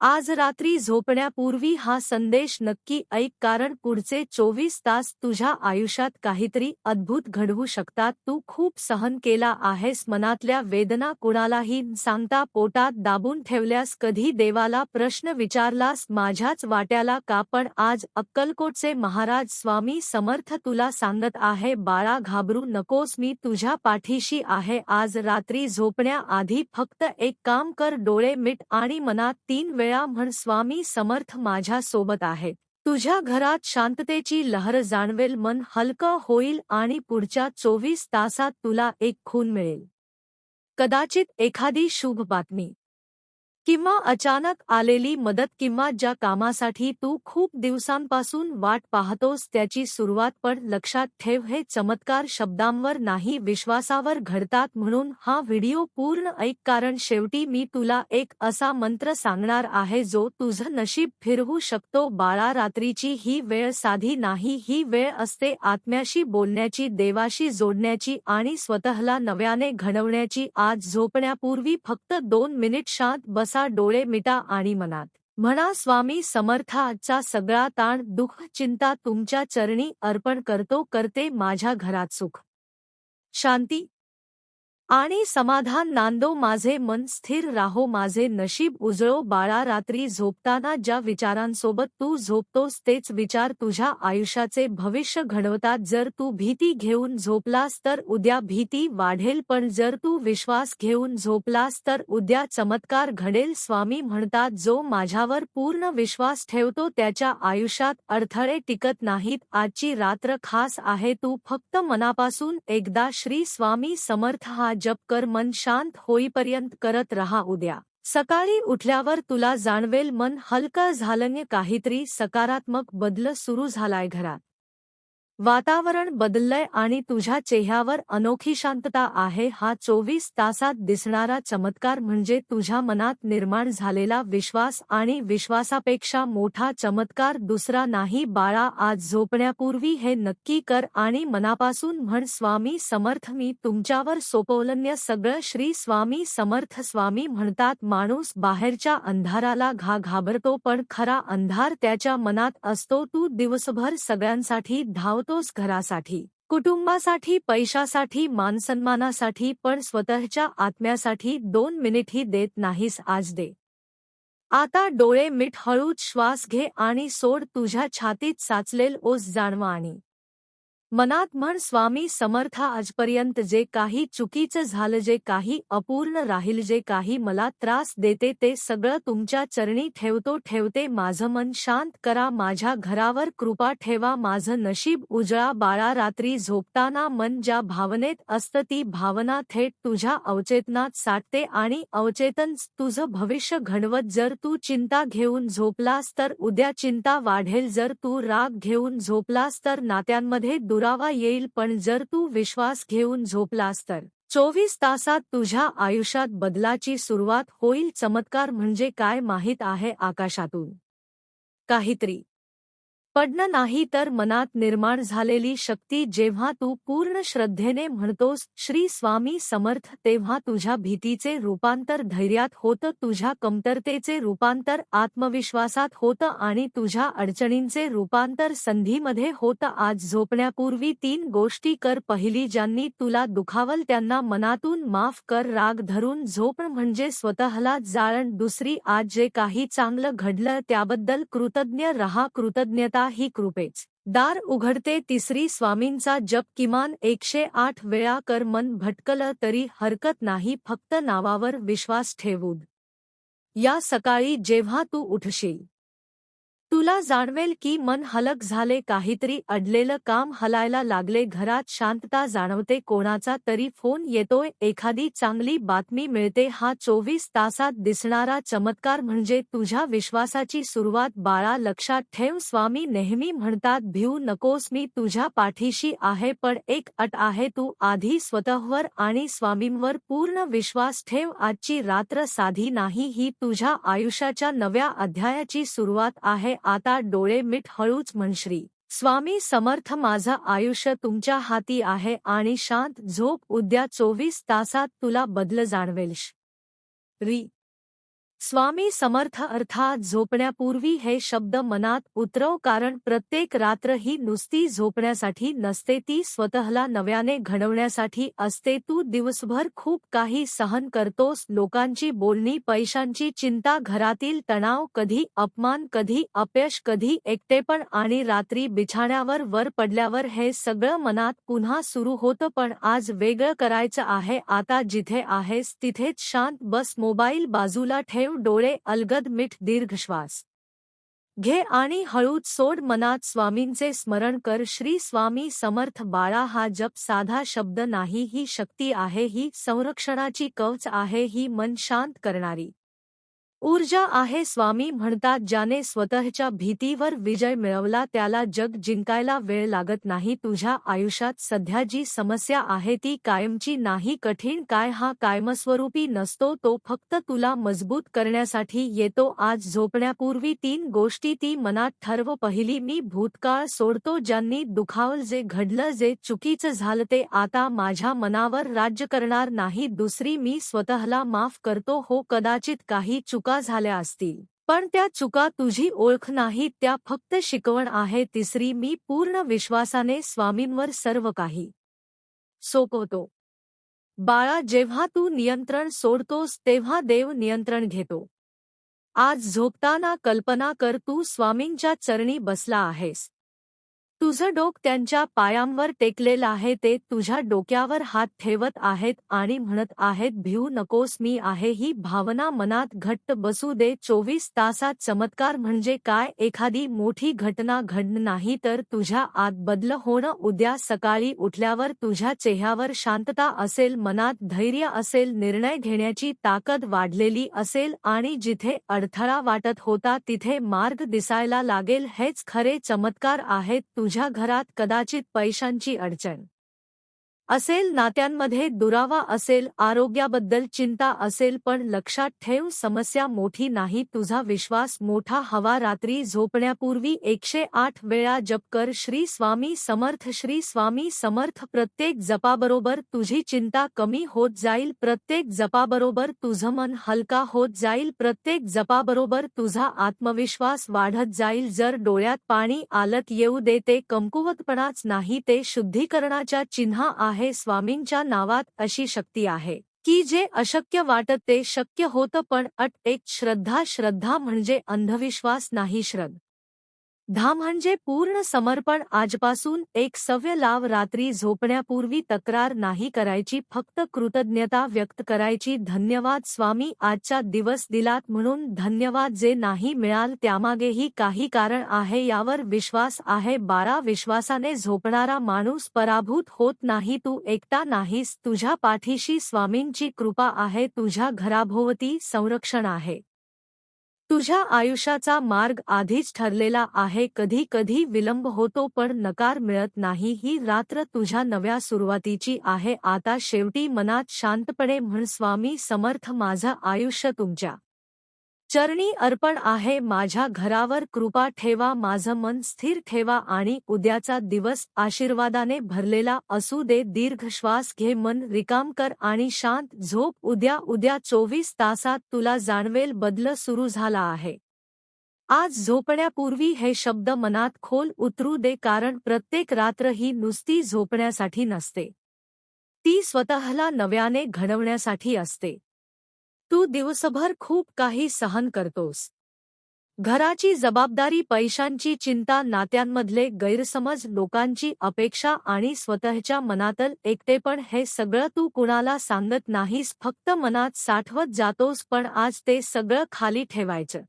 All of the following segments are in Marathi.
आज रात्री झोपण्यापूर्वी हा संदेश नक्की ऐक कारण पुढचे चोवीस तास तुझ्या आयुष्यात काहीतरी अद्भुत घडवू शकतात. तू खूप सहन केला आहेस. मनातल्या वेदना कुणालाही सांगता पोटात दाबून ठेवल्यास कधी देवाला प्रश्न विचारलास माझ्याच वाट्याला का? पण आज अक्कलकोटचे महाराज स्वामी समर्थ तुला सांगत आहे बाळा घाबरू नकोस. मी तुझ्या पाठीशी आहे. आज रात्री झोपण्याआधी फक्त एक काम कर. डोळे मिट आणि मनात तीन वेळ वेळा म्हण स्वामी समर्थ माझ्यासोबत आहे. तुझ्या घरात शांततेची लहर जाणवेल मन हलकं होईल आणि पुढच्या चोवीस तासात तुला एक खून मिळेल. कदाचित एखादी शुभ बातमी. किंवा अचानक आलेली मदत किंवा ज्या कामासाठी तू खूप दिवसांपासून वाट पाहतोस त्याची सुरुवात पण लक्षात ठेव हे चमत्कार शब्दांवर नाही विश्वासावर घडतात म्हणून हा व्हिडिओ पूर्ण ऐक कारण शेवटी मी तुला एक असा मंत्र सांगणार आहे जो तुझं नशीब फिरवू शकतो. बाळा रात्रीची ही वेळ साधी नाही ही वेळ असते आत्म्याशी बोलण्याची देवाशी जोडण्याची आणि स्वतःला नव्याने घडवण्याची. आज झोपण्यापूर्वी फक्त दोन मिनिट शांत बस. बसा डोळे मिटा आणि मनात म्हणा स्वामी समर्थाचा सगळा ताण दुःख चिंता तुमच्या चरणी अर्पण करतो करते माझ्या घरात सुख. शांती आणि समाधान नांदो माझे मन स्थिर राहो माझे नशीब उजळो बाळा रात्री झोपताना ज्या विचारांसोबत तू झोपतोस तेच विचार तुझ्या आयुष्याचे भविष्य घडवतात. जर तू भीती घेऊन झोपलास तर उद्या भीती वाढेल पण जर तू विश्वास घेऊन झोपलास तर उद्या चमत्कार घडेल. स्वामी म्हणतात जो माझ्यावर पूर्ण विश्वास ठेवतो त्याच्या आयुष्यात अडथळे टिकत नाहीत. आजची रात्र खास आहे तू फक्त मनापासून एकदा श्री स्वामी समर्थ हा जप कर मन शांत होईपर्यंत करत रहा उद्या. सकाळी उठल्यावर तुला जाणवेल मन हलकं झालंय काहीतरी सकारात्मक बदल सुरू झालाय घरात. वातावरण बदललंय आणि तुझ्या चेहऱ्यावर अनोखी शांतता आहे. हा चोवीस तासात दिसणारा चमत्कार म्हणजे तुझ्या मनात निर्माण झालेला विश्वास आणि विश्वासापेक्षा मोठा चमत्कार दुसरा नाही. बाळा आज झोपण्यापूर्वी हे नक्की कर आणि मनापासून म्हण स्वामी समर्थ मी तुमच्यावर सोपवलन्य सगळं श्री स्वामी समर्थ स्वामी म्हणतात. माणूस बाहेरच्या अंधाराला घा घाबरतो पण खरा अंधार त्याच्या मनात असतो. तू दिवसभर सगळ्यांसाठी धाव तोच घरासाठी कुटुंबासाठी पैशासाठी मानसन्मानासाठी पण स्वतःच्या आत्म्यासाठी दोन मिनिटही देत नाहीस आज दे. आता डोळे मिठ हळूच श्वास घे आणि सोड तुझ्या छातीत साचलेल ओस जाणवा आणि मनात म्हण स्वामी समर्था आजपर्यंत जे काही चुकीचं झालं जे काही अपूर्ण राहील जे काही मला त्रास देते ते सगळं तुमच्या चरणी ठेवतो ठेवते. माझं मन शांत करा माझ्या घरावर कृपा ठेवा माझं नशीब उजळा बाळा रात्री झोपताना मन ज्या भावनेत असतं ती भावना थेट तुझ्या अवचेतनात साठते आणि अवचेतन तुझं भविष्य घडवत. जर तू चिंता घेऊन झोपलास तर उद्या चिंता वाढेल. जर तू राग घेऊन झोपलास तर नात्यांमध्ये दुरावा येईल पण जर तू विश्वास घेऊन झोपलास तर. चोवीस तासात तुझ्या आयुष्यात बदलाची सुरुवात होईल चमत्कार म्हणजे काय माहीत आहे आकाशातून. काहीतरी. पडणं नाही तर मनात निर्माण झालेली शक्ती जेव्हा तू पूर्ण श्रद्धेने म्हणतोस श्री स्वामी समर्थ तेव्हा तुझ्या भीतीचे रूपांतर धैर्यात होतं तुझ्या कमतरतेचे रूपांतर आत्मविश्वासात होतं आणि तुझ्या अडचणींचे रूपांतर संधीमध्ये होतं. आज झोपण्यापूर्वी तीन गोष्टी कर. पहिली ज्यांनी तुला दुखावल त्यांना मनातून माफ कर. राग धरून झोपण म्हणजे स्वतःला जाळण. दुसरी आज जे काही चांगलं घडलं त्याबद्दल कृतज्ञ रहा. कृतज्ञता ही कृपेच. दार उघडते तिसरी स्वामींचा जप किमान एकशे आठ वेळा कर मन भटकलं तरी हरकत नाही फक्त नावावर विश्वास ठेवूद. या सकाळी जेव्हा तू उठशील तुला जाणवेल की मन हलक झाले काहीतरी अडलेलं काम हलायला लागले घरात शांतता जाणवते कोणाचा तरी फोन येतोय एखादी चांगली बातमी मिळते हा चोवीस तासात दिसणारा चमत्कार म्हणजे तुझ्या विश्वासाची सुरुवात बाळा लक्षात ठेव स्वामी नेहमी म्हणतात भिऊ नकोस मी तुझ्या पाठीशी आहे पण एक अट आहे तू आधी स्वतःवर आणि स्वामींवर पूर्ण विश्वास ठेव आजची रात्र साधी नाही ही तुझ्या आयुष्याच्या नव्या अध्यायाची सुरुवात आहे आता डोळे मिठ हळूच म्हणश्री. स्वामी समर्थ माझं आयुष्य तुमच्या हाती आहे आणि शांत झोप उद्या चोवीस तासात तुला बदल जाणवेलश री स्वामी समर्थ अर्थात झोपण्यापूर्वी हे शब्द मनात उतरव कारण प्रत्येक रात्र ही नुसती झोपण्यासाठी नसते ती स्वतःला नव्याने घडवण्यासाठी असते. तू दिवसभर खूप काही सहन करतोस लोकांची बोलणी पैशांची चिंता घरातील तणाव कधी अपमान कधी अपयश कधी एकटेपण आणि रात्री बिछाण्यावर वर पडल्यावर हे सगळं मनात पुन्हा सुरू होतं. पण आज वेगळं करायचं आहे आता जिथे आहेस तिथेच शांत बस मोबाईल बाजूला ठेव. ठेव डोळे अलगद मिठ दीर्घ श्वास घे आणि हळूच सोड मनात स्वामींचे स्मरण कर श्री स्वामी समर्थ बाळा हा जप साधा शब्द नाही ही शक्ती आहे ही संरक्षणाची कवच आहे ही मन शांत करणारी. ऊर्जा आहे स्वामी म्हणतात ज्याने स्वतःच्या भीतीवर विजय मिळवला त्याला जग जिंकायला वेळ लागत नाही. तुझ्या आयुष्यात सध्या जी समस्या आहे ती कायमची नाही कठीण काय हा कायमस्वरूपी नसतो तो फक्त तुला मजबूत करण्यासाठी येतो. आज झोपण्यापूर्वी तीन गोष्टी ती मनात ठरव. पहिली मी भूतकाळ सोडतो ज्यांनी दुखावल जे घडलं जे चुकीचं झालं ते आता माझ्या मनावर राज्य करणार नाही. दुसरी मी स्वतःला माफ करतो. हो कदाचित काही चुक चुका झाल्या असतील. पण त्या चुका तुझी ओळख नाही त्या फक्त शिकवण आहे तिसरी मी पूर्ण विश्वासाने स्वामींवर सर्व काही सोपवतो. बाळा जेव्हा तू नियंत्रण सोडतोस तेव्हा देव नियंत्रण घेतो. आज झोपताना कल्पना कर तू स्वामींच्या चरणी बसला आहेस. तुझं डोक त्यांच्या पायांवर टेकलेलं आहे ते तुझ्या डोक्यावर हात ठेवत आहेत आणि म्हणत आहेत भिऊ नकोस मी आहे. ही भावना मनात घट्ट बसू दे. चोवीस तासात चमत्कार म्हणजे काय? एखादी मोठी घटना घडणं नाही तर तुझ्या आत बदल होणं. उद्या सकाळी उठल्यावर तुझ्या चेहऱ्यावर शांतता असेल मनात धैर्य असेल निर्णय घेण्याची ताकद वाढलेली असेल आणि जिथे अडथळा वाटत होता तिथे मार्ग दिसायला लागेल. हेच खरे चमत्कार आहेत. तुझ्या घरात कदाचित पैशांची अडचण. असेल नात्यांमध्ये दुरावा असेल आरोग्याबद्दल चिंता असेल पण लक्षात ठेव समस्या मोठी नाही तुझा विश्वास मोठा हवा. रात्री झोपण्यापूर्वी एकशे आठ वेळा जप कर. श्री स्वामी समर्थ श्री स्वामी समर्थ. प्रत्येक जपाबरोबर तुझी चिंता कमी होत जाईल. प्रत्येक जपाबरोबर तुझं मन हलका होत जाईल. प्रत्येक जपाबरोबर तुझा आत्मविश्वास वाढत जाईल. जर डोळ्यात पाणी आलत येऊ दे. ते कमकुवतपणाच नाही ते शुद्धीकरणाच्या चिन्हा आहे आहे स्वामींच्या नावात अशी शक्ती आहे की जे अशक्य वाटत ते शक्य होतं पण अट एक श्रद्धा श्रद्धा म्हणजे अंधविश्वास नाही श्रद्ध. धा म्हणजे पूर्ण समर्पण आजपासून एक सव्य लाव रात्री झोपण्यापूर्वी तक्रार नाही करायची फक्त कृतज्ञता व्यक्त करायची धन्यवाद स्वामी आजचा दिवस दिलात म्हणून धन्यवाद जे नाही मिळाल त्यामागेही काही कारण आहे यावर विश्वास आहे. बारा विश्वासाने झोपणारा माणूस पराभूत होत नाही तू एकटा नाहीस तुझ्या पाठीशी स्वामींची कृपा आहे तुझ्या घराभोवती संरक्षण आहे. तुझ्या आयुष्याचा मार्ग आधीच ठरलेला आहे कधी कधी विलंब होतो पण नकार मिळत नाही. ही रात्र तुझ्या नव्या सुरुवातीची आहे. आता शेवटी मनात शांतपणे म्हण स्वामी समर्थ माझं आयुष्य तुमच्या चरणी अर्पण आहे. माझ्या घरावर कृपा ठेवा. माझं मन स्थिर ठेवा आणि उद्याचा दिवस आशीर्वादाने भरलेला असू दे. दीर्घ श्वास घे. मन रिकाम कर आणि शांत झोप. उद्या उद्या चोवीस तासात तुला जाणवेल बदल सुरू झाला आहे. आज झोपण्यापूर्वी हे शब्द मनात खोल उतरू दे कारण प्रत्येक रात्र ही नुसती झोपण्यासाठी नसते. ती स्वतःला नव्याने घडवण्यासाठी असते. तू दिवसभर खूप काही सहन करतोस. घराची जबाबदारी पैशांची चिंता नात्यांमधले गैरसमज लोकांची अपेक्षा आणि स्वतःच्या मनातल एकटेपण हे सगळं तू कुणाला सांगत नाहीस फक्त मनात साठवत जातोस पण आज ते सगळं खाली ठेवायचं.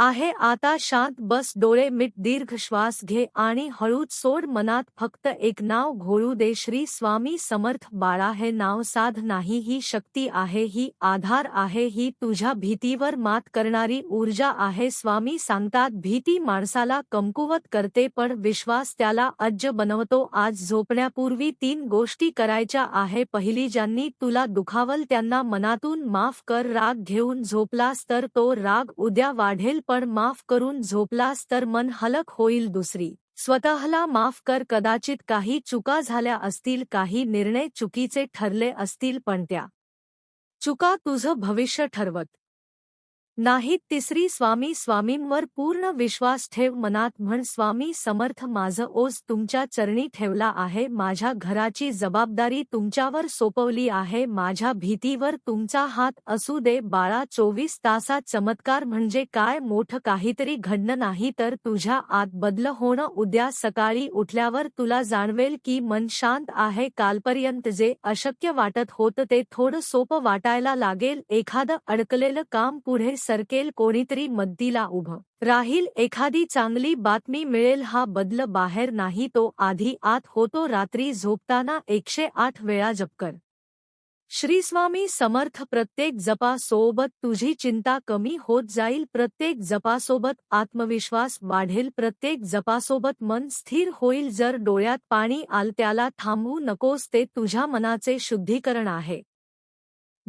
आहे. आता शांत बस डोळे मिट दीर्घ श्वास घे आणि हळूच सोड मनात फक्त एक नाव घोळू दे. श्री स्वामी समर्थ बाळा हे नाव साध नाही ही शक्ती आहे ही आधार आहे ही तुझ्या भीतीवर मात करणारी ऊर्जा आहे. स्वामी सांगतात भीती माणसाला कमकुवत करते पण विश्वास त्याला अज्ज बनवतो. आज झोपण्यापूर्वी तीन गोष्टी करायच्या आहे. पहिली ज्यांनी तुला दुखावल त्यांना मनातून माफ कर. राग घेऊन झोपलास तर तो राग उद्या वाढेल. पण माफ करून झोपलास तर मन हलक होईल दुसरी. स्वतःला माफ कर कदाचित काही चुका झाल्या असतील काही निर्णय चुकीचे ठरले असतील पण त्या चुका तुझं भविष्य ठरवत. नाहीत तिसरी स्वामी स्वामींवर पूर्ण विश्वास ठेव मनात म्हण स्वामी समर्थ माझं ओस तुमच्या चरणी ठेवला आहे. माझ्या घराची जबाबदारी तुमच्यावर सोपवली आहे. माझ्या भीतीवर तुमचा हात असू दे. बाळा चोवीस तासात चमत्कार म्हणजे काय? मोठं काहीतरी घडणं नाही तर तुझ्या आत बदल होणं. उद्या सकाळी उठल्यावर तुला जाणवेल की मन शांत आहे. कालपर्यंत जे अशक्य वाटत होतं ते थोडं सोपं वाटायला लागेल. एखादं अडकलेलं काम पुढे सरकेल कोणीतरी मद्दीला उभं. राहील एखादी चांगली बातमी मिळेल हा बदल बाहेर नाही तो आधी आत होतो रात्री झोपताना एकशे आठ वेळा जपकर श्रीस्वामी समर्थ प्रत्येक जपासोबत तुझी चिंता कमी होत जाईल प्रत्येक जपासोबत आत्मविश्वास वाढेल प्रत्येक जपासोबत मन स्थिर होईल जर डोळ्यात पाणी आल त्याला थांबवू नकोस ते तुझ्या मनाचे शुद्धीकरण आहे.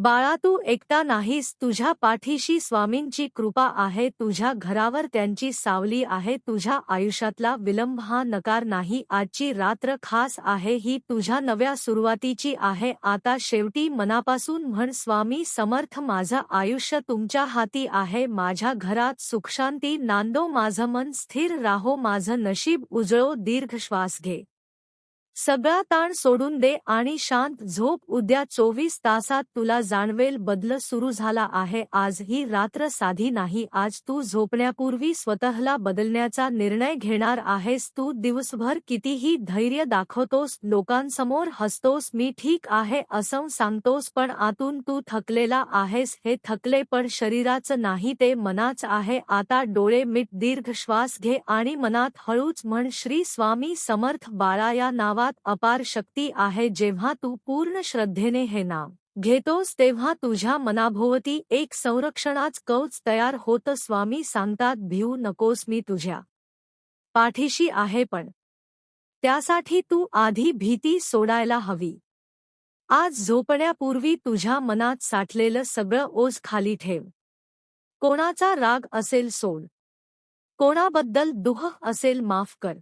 बाळा तू एकटा नाहीस. तुझ्या पाठीशी स्वामींची कृपा आहे. तुझ्या घरावर त्यांची सावली आहे. तुझ्या आयुष्यातला विलंब हा नकार नाही. आजची रात्र खास आहे. ही तुझ्या नव्या सुरुवातीची आहे. आता शेवटी मनापासून म्हण स्वामी समर्थ माझं आयुष्य तुमच्या हाती आहे. माझ्या घरात सुखशांती. नांदो माझं मन स्थिर राहो. माझं नशीब उजळो. दीर्घ श्वास घे. सगळा ताण सोडून दे आणि शांत झोप उद्या चोवीस तासात तुला जाणवेल बदल सुरू झाला आहे. आज ही रात्र साधी नाही. आज तू झोपण्यापूर्वी स्वतःला बदलण्याचा निर्णय घेणार आहेस. तू दिवसभर कितीही धैर्य दाखवतोस लोकांसमोर हसतोस मी ठीक आहे असं सांगतोस पण आतून तू थकलेला आहेस. हे थकले पण शरीराचं नाही ते मनाच आहे. आता डोळे मिट दीर्घ श्वास घे आणि मनात हळूच म्हण श्री स्वामी समर्थ बाळा या नावात अपार शक्ती आहे जेव्हा तू पूर्ण श्रद्धेने हे नाव घेतोस तेव्हा तुझ्या मनाभोवती एक संरक्षणाच कवच तयार होतं स्वामी सांगतात भिऊ नकोस मी तुझ्या पाठीशी आहे पण त्यासाठी तू आधी भीती सोडायला हवी. आज झोपण्यापूर्वी तुझ्या मनात साठलेलं सगळं ओझ खाली ठेव. कोणाचा राग असेल सोड. कोणाबद्दल दुह असेल माफ कर.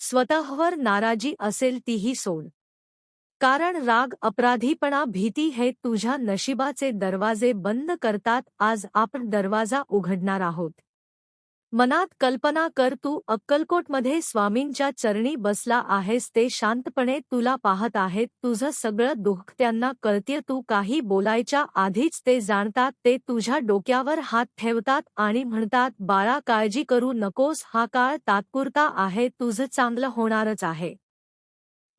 स्वतःवर नाराजी असेल तीही सोड. कारण राग अपराधीपणा भीती हे तुझ्या नशिबाचे दरवाजे बंद करतात आज आपण दरवाजा उघडणार आहोत. मनात कल्पना कर तू अक्कलकोटमध्ये स्वामींच्या चरणी बसला आहेस ते शांतपणे तुला पाहत आहेत. तुझं सगळं दुःख त्यांना कळते तू काही बोलायच्या आधीच ते जाणतात ते तुझ्या डोक्यावर हात ठेवतात आणि म्हणतात बाळा काळजी करू नकोस हा काळ तात्पुरता आहे तुझं चांगलं होणारच आहे.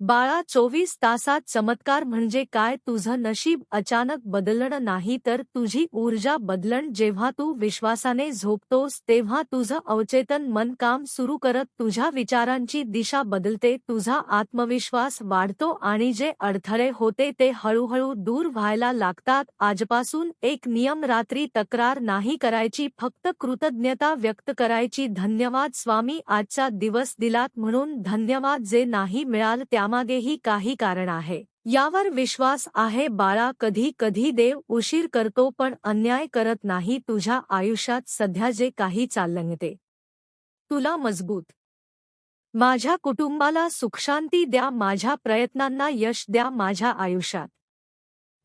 बाळा चोवीस तासात चमत्कार म्हणजे काय? तुझं नशीब अचानक बदलणं नाही तर तुझी ऊर्जा बदलण जेव्हा तू विश्वासाने झोपतोस तेव्हा तुझं अवचेतन मन काम सुरू करत तुझ्या विचारांची दिशा बदलते. तुझा आत्मविश्वास वाढतो आणि जे अडथळे होते ते हळूहळू दूर व्हायला लागतात. आजपासून एक नियम रात्री तक्रार नाही करायची फक्त कृतज्ञता व्यक्त करायची. धन्यवाद स्वामी आजचा दिवस दिलात म्हणून धन्यवाद. जे नाही मिळाल त्या यामागेही काही कारण आहे. यावर विश्वास आहे बाळा कधी कधी देव उशीर करतो पण अन्याय करत नाही तुझ्या आयुष्यात सध्या जे काही चाललंय तुला मजबूत. माझ्या कुटुंबाला सुखशांती द्या माझ्या प्रयत्नांना यश द्या माझ्या आयुष्यात.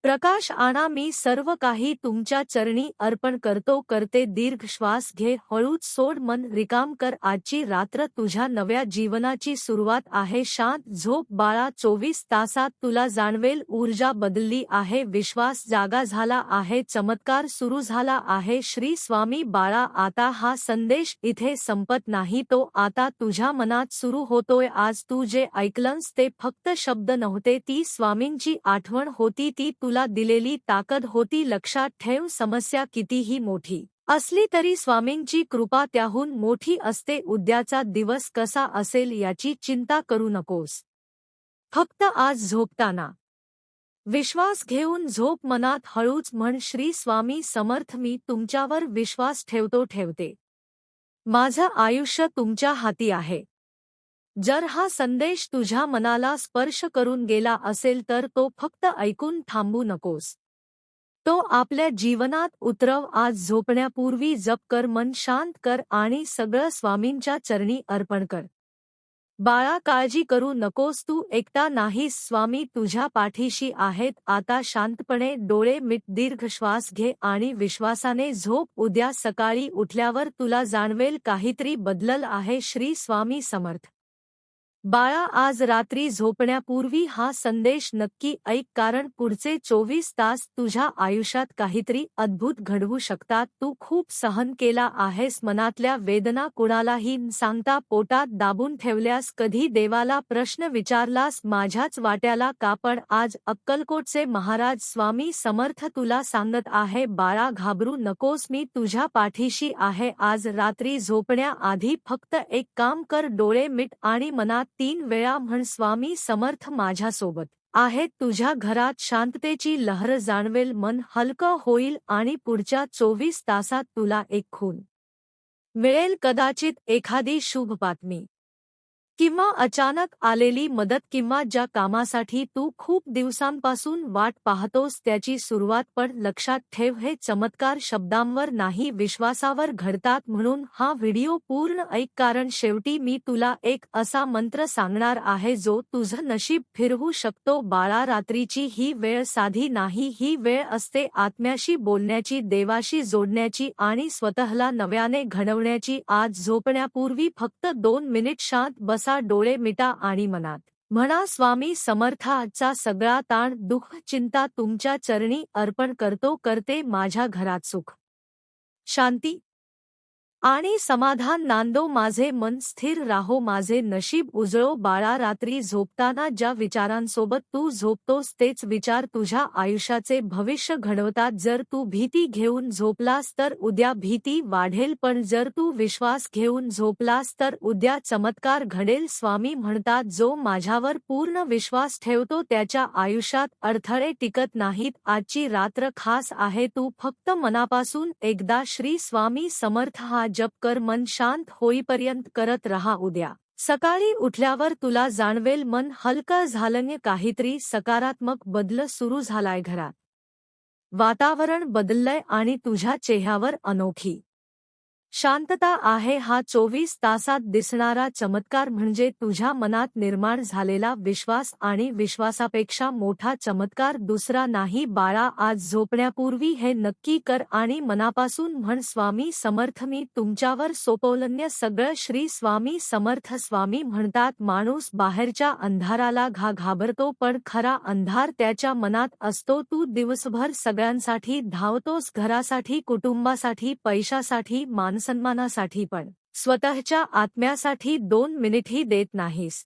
प्रकाश आणा मी सर्व काही तुमच्या चरणी अर्पण करतो करते दीर्घ श्वास घे हळूच सोड मन रिकाम कर आजची रात्र तुझ्या नव्या जीवनाची सुरुवात आहे शांत झोप बाळा चोवीस तासात तुला जाणवेल ऊर्जा बदलली आहे विश्वास जागा झाला आहे चमत्कार सुरू झाला आहे श्री स्वामी बाळा आता हा संदेश इथे संपत नाही तो आता तुझ्या मनात सुरू होतोय आज तू जे ऐकलंस ते फक्त शब्द नव्हते ती स्वामींची आठवण होती ती तुला तुला दिलेली ताकद होती लक्षात ठेव समस्या कितीही मोठी असली तरी स्वामींची कृपा त्याहून मोठी असते. उद्याचा दिवस कसा असेल याची चिंता करू नकोस. फक्त आज झोपताना. विश्वास घेऊन झोप मनात हळूच म्हण श्री स्वामी समर्थ मी तुमच्यावर विश्वास ठेवतो ठेवते. माझं आयुष्य तुमच्या हाती आहे. जर हा संदेश तुझ्या मनाला स्पर्श करून गेला असेल तर तो फक्त ऐकून थांबू नकोस. तो आपल्या जीवनात उतरव आज झोपण्यापूर्वी जप कर मन शांत कर आणि सगळं स्वामींच्या चरणी अर्पण कर. बाळा काळजी करू नकोस तू एकटा नाहीस स्वामी तुझ्या पाठीशी आहेत आता शांतपणे डोळे मिट दीर्घ श्वास घे आणि विश्वासाने झोप उद्या सकाळी उठल्यावर तुला जाणवेल काहीतरी बदलल आहे श्री स्वामी समर्थ. बाळा आज रात्री झोपण्यापूर्वी हा संदेश नक्की ऐक कारण पुढचे चोवीस तास तुझ्या आयुष्यात काहीतरी अद्भुत घडवू शकतात. तू खूप सहन केला आहेस मनातल्या वेदना कुणालाही सांगता पोटात दाबून ठेवल्यास कधी देवाला प्रश्न विचारलास माझ्याच वाट्याला कापड आज अक्कलकोटचे महाराज स्वामी समर्थ तुला सांगत आहे बाळा घाबरू नकोस मी तुझ्या पाठीशी आहे. आज रात्री झोपण्याआधी फक्त एक काम कर डोळे मिट आणि मनात तीन वेळा म्हण स्वामी समर्थ माझ्यासोबत. आहेत तुझ्या घरात शांततेची लहर जाणवेल मन हलकं होईल आणि पुढच्या चोवीस तासात तुला एक खून. मिळेल कदाचित एखादी शुभ बातमी किंवा अचानक आलेली मदत किंवा ज्या कामासाठी तू खूप दिवसांपासून वाट पाहतोस त्याची सुरुवात पण लक्षात ठेव हे चमत्कार शब्दांवर नाही विश्वासावर घडतात म्हणून हा व्हिडिओ पूर्ण ऐक कारण शेवटी मी तुला एक असा मंत्र सांगणार आहे जो तुझं नशीब फिरवू शकतो. बाळा रात्रीची ही वेळ साधी नाही ही वेळ असते आत्म्याशी बोलण्याची देवाशी जोडण्याची आणि स्वतःला नव्याने घडवण्याची. आज झोपण्यापूर्वी फक्त दोन मिनिट शांत बस. असा डोळे मिटा आणि मनात म्हणा स्वामी समर्थाचा सगळा ताण दुःख चिंता तुमच्या चरणी अर्पण करतो करते माझ्या घरात सुख. शांती आणि समाधान नांदो माझे मन स्थिर राहो माझे नशीब उजळो बाळा रात्री झोपताना ज्या विचारांसोबत तू झोपतोस तेच विचार तुझ्या आयुष्याचे भविष्य घडवतात. जर तू भीती घेऊन झोपलास तर उद्या भीती वाढेल पण जर तू विश्वास घेऊन झोपलास तर उद्या चमत्कार घडेल स्वामी म्हणतात. जो माझ्यावर पूर्ण विश्वास ठेवतो त्याच्या आयुष्यात अडथळे टिकत नाहीत. आजची रात्र खास आहे तू फक्त मनापासून एकदा श्री स्वामी समर्थ हा जप कर मन शांत होईपर्यंत करत रहा उद्या. सकाळी उठल्यावर तुला जाणवेल मन हलकं झालं काहीतरी सकारात्मक बदल सुरू झालाय घरात. वातावरण बदललंय आणि तुझ्या चेहऱ्यावर अनोखी. शांतता आहे हा चोवीस तासात दिसणारा चमत्कार म्हणजे तुझ्या मनात निर्माण झालेला विश्वास आणि विश्वासापेक्षा मोठा चमत्कार दुसरा नाही बाळा आज झोपण्यापूर्वी हे नक्की कर आणि मनापासून म्हण स्वामी समर्थ मी तुमच्यावर सोपवलन्य सगळं श्री स्वामी समर्थ स्वामी म्हणतात माणूस बाहेरच्या अंधाराला घा घाबरतो पण खरा अंधार त्याच्या मनात असतो तू दिवसभर सगळ्यांसाठी धावतोस घरासाठी कुटुंबासाठी पैशासाठी मानस सन्मानासाठी पण. स्वतःच्या आत्म्यासाठी दोन मिनिटही देत नाहीस.